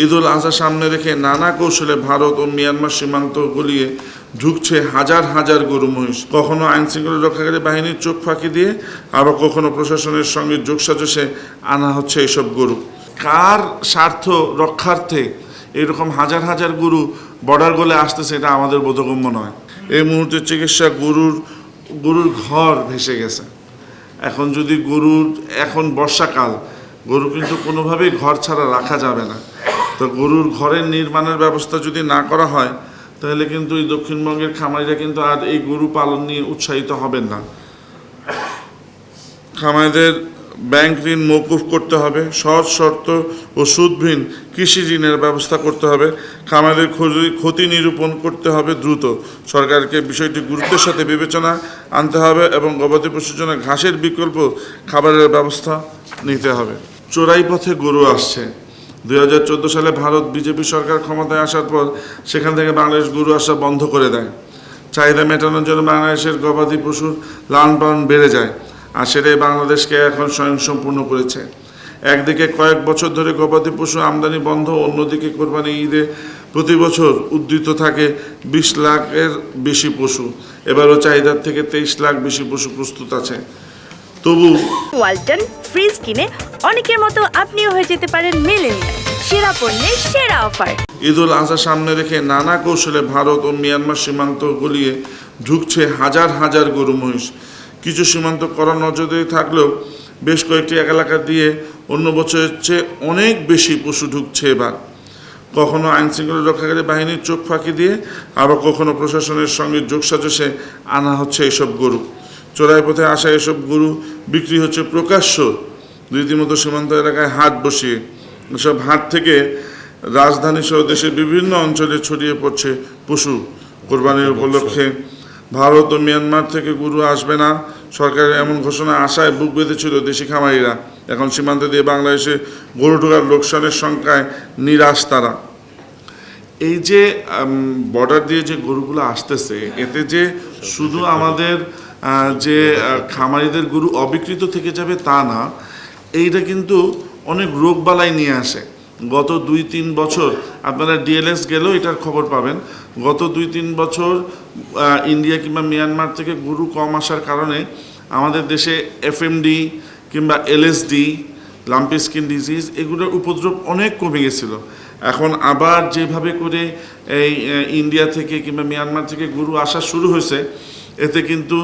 ঈদুল আজহা সামনে রেখে নানা কৌশলে ভারত ও মিয়ানমার সীমান্ত গলিয়ে ঢুকছে হাজার হাজার গরু মহিষ। কখনো আইন শৃঙ্খলা রক্ষাকারী বাহিনীর চোখ ফাঁকি দিয়ে আবার কখনো প্রশাসনের সঙ্গে যোগসাজশে আনা হচ্ছে এইসব গরু। কার স্বার্থ রক্ষার্থে এরকম হাজার হাজার গরু বর্ডার গলে আসতেছে, এটা আমাদের বোধগম্য নয়। এই মুহূর্তে চিকিৎসা গরুর গরুর ঘর ভেসে গেছে। এখন যদি গরুর, এখন বর্ষাকাল, গরু কিন্তু কোনোভাবেই ঘর ছাড়া রাখা যাবে না। তো গরুর ঘরের নির্মাণের ব্যবস্থা যদি না করা হয়, তাহলে কিন্তু এই দক্ষিণবঙ্গের খামারিরা কিন্তু আর এই গরু পালন নিয়ে উৎসাহিত হবেন না। খামারিদের ব্যাংক ঋণ মৌকুফ করতে হবে, সহজ শর্ত ও সুদবিহীন কৃষি ঋণের ব্যবস্থা করতে হবে। খামারের ক্ষতি নিরূপণ করতে হবে দ্রুত। সরকারকে বিষয়টি গুরুত্বের সাথে বিবেচনা আনতে হবে এবং গবাদি পশুর জন্য ঘাসের বিকল্প খাবারের ব্যবস্থা নিতে হবে। চোরাই পথে গরু আসছে। দুই হাজার চোদ্দ সালে ভারত বিজেপি সরকার ক্ষমতায় আসার পর সেখান থেকে বাংলাদেশ গরু আসা বন্ধ করে দেয়। চাহিদা মেটানোর জন্য বাংলাদেশের গবাদি পশুর লালন বেড়ে যায়, আর সেটাই বাংলাদেশকে এখন স্বয়ংসম্পূর্ণ করেছে। একদিকে কয়েক বছর ধরে গবাদি পশু আমদানি বন্ধ, অন্যদিকে কোরবানি ঈদে প্রতি বছর উদ্ধৃত থাকে বিশ লাখের বেশি পশু। এবারও চাহিদার থেকে তেইশ লাখ বেশি পশু প্রস্তুত আছে। তবু ওয়ালটন ফ্রিজ কিনে অনেকের মতো আপনিও হয়ে যেতে পারেন মিলেনিয়ার সেরা পণ্যের সেরা অফার। ঈদুল আজহা সামনে রেখে নানা কৌশলে ভারত ও মিয়ানমার সীমান্ত গলিয়ে ঢুকছে হাজার হাজার গরু মহিষ। কিছু সীমান্ত কড়া নজরে থাকলেও বেশ কয়েকটি এলাকা দিয়ে অন্য বছরের চেয়ে অনেক বেশি পশু ঢুকছে এবার। কখনো আইন শৃঙ্খলা রক্ষাকারী বাহিনীর চোখ ফাঁকি দিয়ে আবার কখনো প্রশাসনের সঙ্গে যোগসাজশে আনা হচ্ছে এসব গরু। চোরাই পথে আসা এসব গরু বিক্রি হচ্ছে প্রকাশ্য। রীতিমতো সীমান্ত এলাকায় হাট বসিয়ে এসব হাট থেকে রাজধানী সহ দেশের বিভিন্ন অঞ্চলে ছড়িয়ে পড়ছে পশু। কোরবানির উপলক্ষে ভারত ও মিয়ানমার থেকে গরু আসবে না। সরকারের এমন ঘোষণা আশায় বুক বেঁধেছিল দেশি খামারিরা। এখন সীমান্ত দিয়ে বাংলাদেশে গরু ঢোকার লোকসানের সংখ্যায় নিরাশ তারা। এই যে বর্ডার দিয়ে যে গরুগুলো আসতেছে এতে যে শুধু আমাদের যে খামারিদের গরু অবিকৃত থেকে যাবে তা না। এইটা কিন্তু অনেক রোগবালাই নিয়ে আসে। গত দুই তিন বছর আপনারা ডিএলএস গেলেও এটার খবর পাবেন। গত দুই তিন বছর ইন্ডিয়া কিংবা মিয়ানমার থেকে গরু কম আসার কারণে আমাদের দেশে এফএমডি কিংবা এলএসডি, লাম্পি স্কিন ডিজিজ এগুলোর উপদ্রব অনেক কমে গেছিল। এখন আবার যেভাবে করে এই ইন্ডিয়া থেকে কিংবা মিয়ানমার থেকে গরু আসা শুরু হয়েছে এতে কিন্তু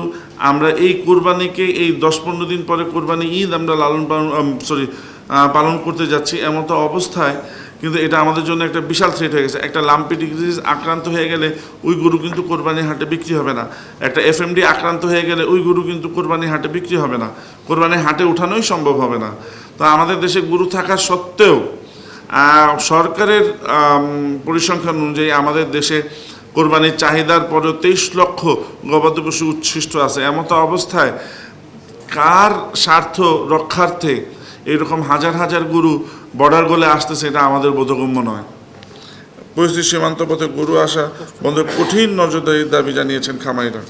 আমরা এই কোরবানিকে, এই দশ পনেরো দিন পরে কোরবানি ঈদ আমরা লালন পালন সরি পালন করতে যাচ্ছি এমতো অবস্থায়, কিন্তু এটা আমাদের জন্য একটা বিশাল থ্রেট হয়ে গেছে। একটা লাম্পি ডিজিজ আক্রান্ত হয়ে গেলে ওই গরু কিন্তু কোরবানি হাটে বিক্রি হবে না। একটা এফএমডি আক্রান্ত হয়ে গেলে ওই গরু কিন্তু কোরবানি হাটে বিক্রি হবে না। কোরবানি হাটে ওঠানোই সম্ভব হবে না। তো আমাদের দেশে গরু থাকা সত্ত্বেও সরকারের পরিসংখ্যান অনুযায়ী আমাদের দেশে কোরবানির চাহিদার পরেও তেইশ লক্ষ গবাদি পশু উচ্ছিষ্ট আছে। এমন তো অবস্থায় কার স্বার্থ রক্ষার্থে এরকম হাজার হাজার গরু বর্ডার গোলে আসতেছে, এটা আমাদের বোধগম্য নয়। পরিস্থিতি সীমান্ত পথে গরু আসা বন্ধ কঠিন নজরদারির দাবি জানিয়েছেন খামারিরা।